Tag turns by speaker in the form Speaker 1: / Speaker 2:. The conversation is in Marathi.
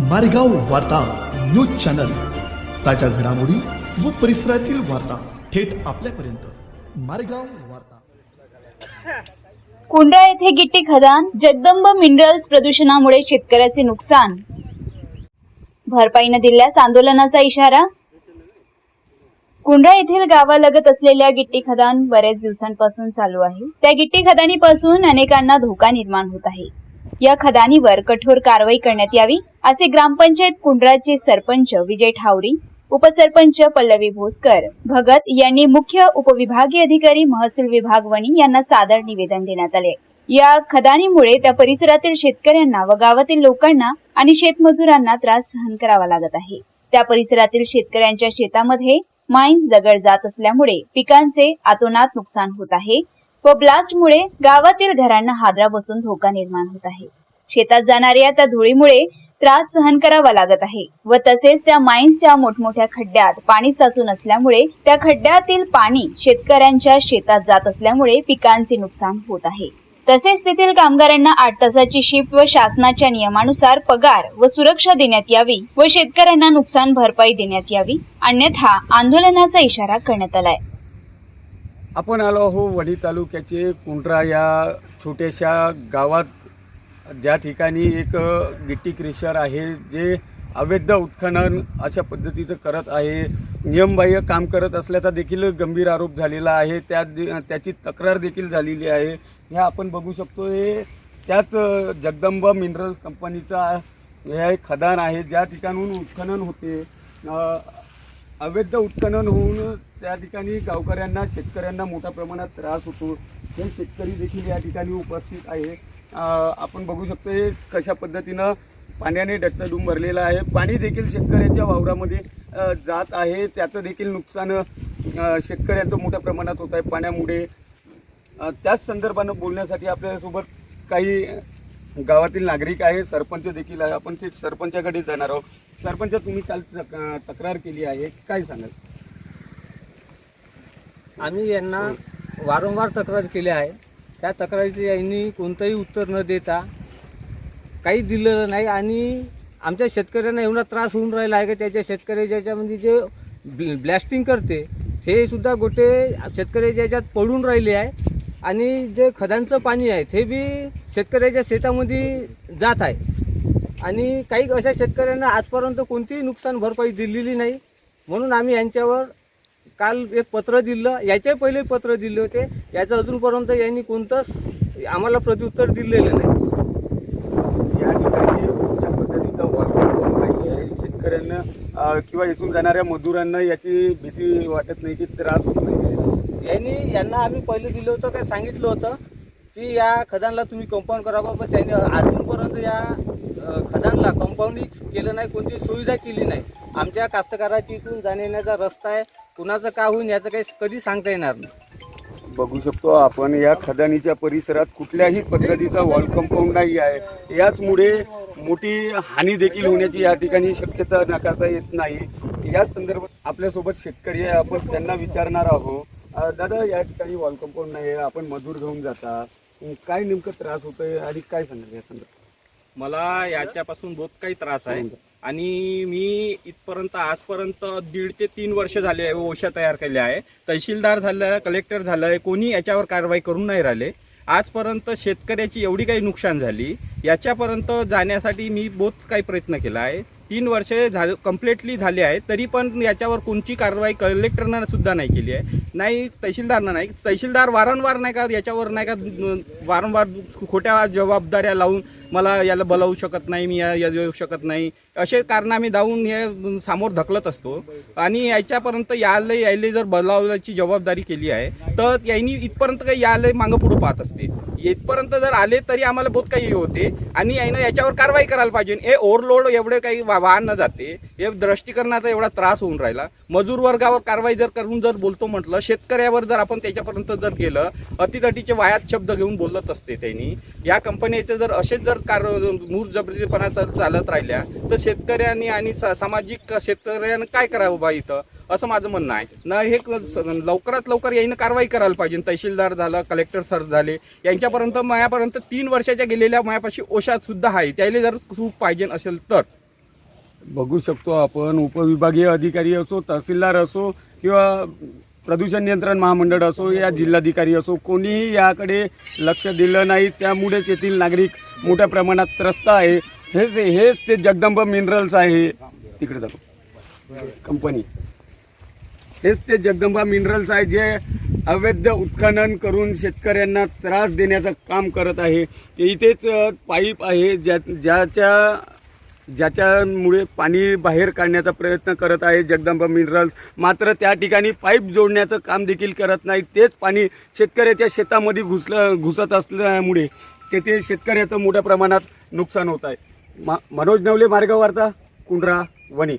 Speaker 1: मारेगाव वार्ता न्यूज चॅनल. ताज्या घडामोडी व परिसरातील वार्ता थेट आपल्यापर्यंत. मारेगाव वार्ता.
Speaker 2: कुंडा येथे गिट्टी खदान जगदंब मिनरल्स प्रदूषणामुळे शेतकऱ्याचे नुकसान. भरपाईनं दिल्यास आंदोलनाचा इशारा. कुंडा येथील गावालगत असलेल्या गिट्टी खदान बऱ्याच दिवसांपासून चालू आहे. त्या गिट्टी खदानीपासून अनेकांना धोका निर्माण होत आहे. या खदानीवर कठोर कारवाई करण्यात यावी असे ग्रामपंचायत कुंड्राचे सरपंच विजय ठावरी उपसरपंच पल्लवी भोसकर भगत यांनी मुख्य उपविभागीय अधिकारी महसूल विभाग वणी यांना सादर निवेदन देण्यात आले. या खदानीमुळे त्या परिसरातील शेतकऱ्यांना व गावातील लोकांना आणि शेतमजुरांना त्रास सहन करावा लागत आहे. त्या परिसरातील शेतकऱ्यांच्या शेतामध्ये माइन्स दगड जात असल्यामुळे पिकांचे आतोनात नुकसान होत आहे. व ब्लास्टमुळे गावातील घरांना हादरा बसून धोका निर्माण होत आहे. शेतात जाणाऱ्या त्या धुळीमुळे त्रास सहन करावा लागत आहे व तसेच त्या माइन्सच्या मोठमोठ्या खड्ड्यात पाणी साचून असल्यामुळे त्या खड्ड्यातील पाणी शेतकऱ्यांच्या शेतात जात असल्यामुळे पिकांचे नुकसान होत आहे. तसेच तेथील कामगारांना आठ तासाची शिफ्ट व शासनाच्या नियमानुसार पगार व सुरक्षा देण्यात यावी व शेतकऱ्यांना नुकसान भरपाई देण्यात यावी अन्यथा आंदोलनाचा इशारा करण्यात आलाय.
Speaker 3: आपण आलो आहो वणी तालुक्याचे कुंड्रा या छोट्याशा गावात. ज्या ठिकाणी एक गिट्टी क्रेशर आहे जे अवैध उत्खनन अशा पद्धतीचं करत आहे. नियमबाह्य काम करत असल्याचा देखील गंभीर आरोप झालेला आहे. त्या त्याची तक्रार देखील झालेली आहे. ह्या आपण बघू शकतो हे त्याच जगदंबा जगदंब मिनरल्स कंपनीचा हे एक खदान आहे. ज्या ठिकाणून उत्खनन होते अवैध उत्खनन होऊन त्या ठिकाणी गावकऱ्यांना शेतकऱ्यांना मोठ्या प्रमाणात त्रास होतो. हे शेतकरी देखील या ठिकाणी उपस्थित आहे आपण बघू शकतो हे कशा पद्धतीनं पाण्याने डट्टडूम भरलेलं आहे. पाणी देखील शेतकऱ्याच्या वावरामध्ये जात आहे. त्याचं देखील नुकसान शेतकऱ्यांचं मोठ्या प्रमाणात होत आहे पाण्यामुळे. त्याच संदर्भानं बोलण्यासाठी आपल्यासोबत काही गावातील नागरिक आहे सरपंच देखील आहे. आपण ते सरपंचाकडे जाणार आहोत. सरपंच तुम्ही काल तक- तक्रार केली आहे. काय सांगाल?
Speaker 4: आम्ही यांना वारंवार तक्रार केली आहे. त्या तक्रारीचे यांनी कोणतंही उत्तर न देता काही दिलेलं नाही आणि आमच्या शेतकऱ्यांना एवढा त्रास होऊन राहिला आहे की त्याच्या शेतकऱ्याच्या ज्याच्यामध्ये म्हणजे जे ब्लॅस्टिंग करते ते सुद्धा गोटे शेतकऱ्याच्या ज्याच्यात पडून राहिले आहे. आणि जे खदांचं पाणी आहे ते बी शेतकऱ्याच्या शेतामध्ये जात आहे. आणि काही अशा शेतकऱ्यांना आजपर्यंत कोणतीही नुकसान भरपाई दिलेली नाही. म्हणून आम्ही यांच्यावर काल एक पत्र दिलं याच्या पहिले पत्र दिले होते. याचं अजूनपर्यंत यांनी कोणतंच आम्हाला प्रत्युत्तर दिलेलं नाही
Speaker 3: या ठिकाणी कुठच्या पद्धतीचा वापर नाही आहे शेतकऱ्यांना अं, किंवा इथून जाणाऱ्या मजुरांना याची भीती वाटत नाही की त्रास होत नाही.
Speaker 4: यांनी यांना आम्ही पहिले दिलं होतं काय सांगितलं होतं की या खदानला तुम्ही कंपाऊंड करावं पण त्यांनी अजूनपर्यंत या खदानला कंपाऊंडिंग केलं नाही कोणती सुविधा केली नाही. आमच्या कास्तकाराची इथून जाण्याचा रस्ता आहे. कुणाचं का होईल याचं काही कधी सांगता येणार नाही.
Speaker 3: बघू शकतो. आपण या खदानीच्या परिसरात कुठल्याही पद्धतीचा वॉल कंपाऊंड नाही आहे. याचमुळे मोठी हानी देखील होण्याची या ठिकाणी शक्यता नाकारता येत नाही. या संदर्भात आपल्यासोबत शेतकरी आहे. आपण त्यांना विचारणार आहोत. दादा या ठिकाणी वॉल कंपाऊंड नाही आहे. आपण मजूर घेऊन जाता. काय नेमकं त्रास होतोय आणि काय सांगाल या संदर्भात?
Speaker 5: मला याच्यापासून बहुत काही त्रास आहे. आणि मी इथपर्यंत आजपर्यंत दीड ते तीन वर्ष झाले आहे ओशा तयार केल्या आहे. तहसीलदार झालं कलेक्टर झालं आहे कोणी याच्यावर कारवाई करून नाही राहिले. आजपर्यंत शेतकऱ्याची एवढी काही नुकसान झाली याच्यापर्यंत जाण्यासाठी मी बोच काही प्रयत्न केला आहे. तीन वर्षे झाले कम्प्लिटली झाले आहे तरी पण याच्यावर कोणची कारवाई कलेक्टरनं सुद्धा नाही केली आहे. नाही तहसीलदारनं नाही. तहसीलदार वारंवार नाही का याच्यावर नाही का वारंवार खोट्या जबाबदाऱ्या लावून मला याला बोलावू शकत नाही मी या येऊ शकत नाही. असे कारण आम्ही धावून हे समोर ढकलत असतो. आणि याच्यापर्यंत यायला यायला जर बोलावल्याची जबाबदारी केली आहे तर यांनी इथपर्यंत काही यायला मागं पुढं पाहत असते. इथपर्यंत जर आले तरी आम्हाला बहुत काही होते. आणि यानं याच्यावर कारवाई करायला पाहिजे. हे ओव्हरलोड एवढे काही वा- वाहन न जाते. हे दृष्टीकरणाचा एवढा त्रास होऊन राहिला. मजूर वर्गावर कारवाई जर करून जर बोलतो म्हटलं शेतकऱ्यावर जर आपण त्याच्यापर्यंत जर गेलं अतितटीचे वायात शब्द घेऊन बोलत असते त्यांनी या कंपनीचे जर असेच जर कार मूर जबरीपणा जर चालत राहिल्या तर शेतकऱ्यांनी आणि सामाजिक शेतकऱ्यांनी काय करावं बा इथं? असं माझं म्हणणं आहे. ना हे क- लवकरात लवकर याईनं कारवाई करायला पाहिजे. तहसीलदार झालं कलेक्टर सर झाले यांच्यापर्यंत मायापर्यंत तीन वर्षाच्या गेलेल्या मायापाशी ओशातसुद्धा आहे. त्याला जर सूट पाहिजे असेल तर.
Speaker 3: बघू शकतो आपण. उपविभागीय अधिकारी असो तहसीलदार असो किंवा प्रदूषण नियंत्रण महामंडळ असो या जिल्हाधिकारी असो कोणीही याकडे लक्ष दिलं नाही त्यामुळेच येथील नागरिक मोठ्या प्रमाणात त्रस्त आहे. हेच हेच ते जगदंब मिनरल्स आहे. तिकडे जातो कंपनी. हेच ते जगदंबा मिनरल्स आहे जे अवैध उत्खनन करून शेतकऱ्यांना त्रास देण्याचं काम करत आहे. ते इथेच पाईप आहे ज्या ज्याच्या ज्याच्यामुळे पाणी बाहेर काढण्याचा प्रयत्न करत आहे जगदंबा मिनरल्स. मात्र त्या ठिकाणी पाईप जोडण्याचं काम देखील करत नाही. तेच पाणी शेतकऱ्याच्या शेतामध्ये घुसलं घुसत असल्यामुळे तेथे शेतकऱ्याचं मोठ्या प्रमाणात नुकसान होत आहे. मा मनोज नवले मार्ग वार्ता कुंड्रा वणी.